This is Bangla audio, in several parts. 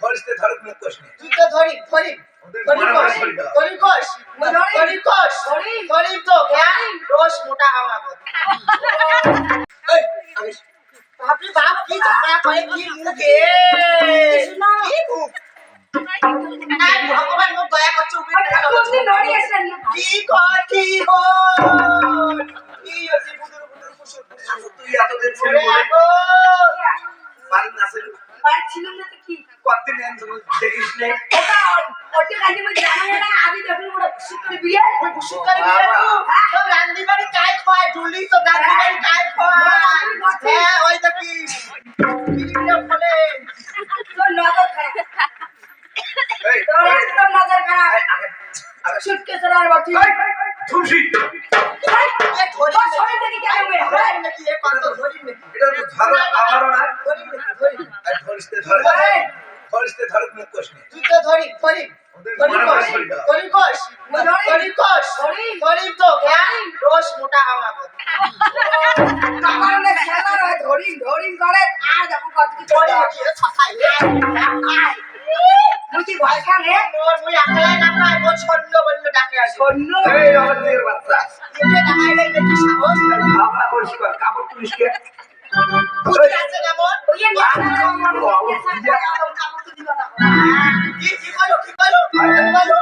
ধরিসতে ধরক মুখ কষনি তুই তো ধরি ধরি। ওদের ধরি মারা কোষ ধরি দাও। বাড়ি না ছিল কতদিন দেখিস নে ওই কুসুর করে বিয়ে তো রান্দি বাড়ি কাই খায় ঢুলি তো রান্দি বাড়ি কাই খায় হ্যাঁ ওই তো কি ফিলিপটা বলে এই এই, আগে আগে এই, ধুমসি এ ধরি ধরি নাকি এ কত ধরি নাকি এটা তো ধরো আমারও না। ধরি নাকি ধরি আর ধরিসতে ধরক ধরিসতে মুখ তুই তো ধরি ধরি। ধরি মারা কোষ ধরি দাও। ধরি কোষ ধরি। কোষ ধরি। তো হ্যাঁ রোজ মোটা হাওয়া কর। কি বলো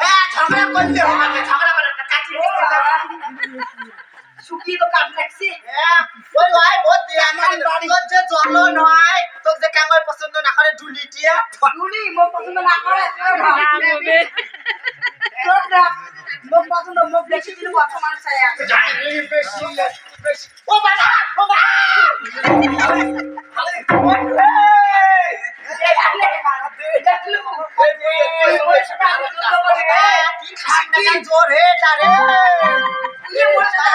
হ্যাঁ ঝগড়া করতে হবে ঝগড়া করে একটা কাচি শুকিয়ে তো কাট লাগছে ওই বহুত দিয়া আমার তোর যে জল নয়। তোর যে কাঙ্গর পছন্দ না করে ঢুলিটিয়া নুনি মোক পছন্দ না করে তোর না মোক পছন্দ মোক বেশি দিন কথা মানুষ চাই বেশি বেশি ও বাবা ও বাবা জোর হে তারে আসরা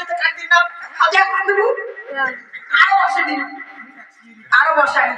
তো উঠে যাচ্ছি যাই হোক দুইটা কি আর দেখায় কি গা জাগাইলে ও বাবা আমার তারাবি তো কাটি না আরও বসাই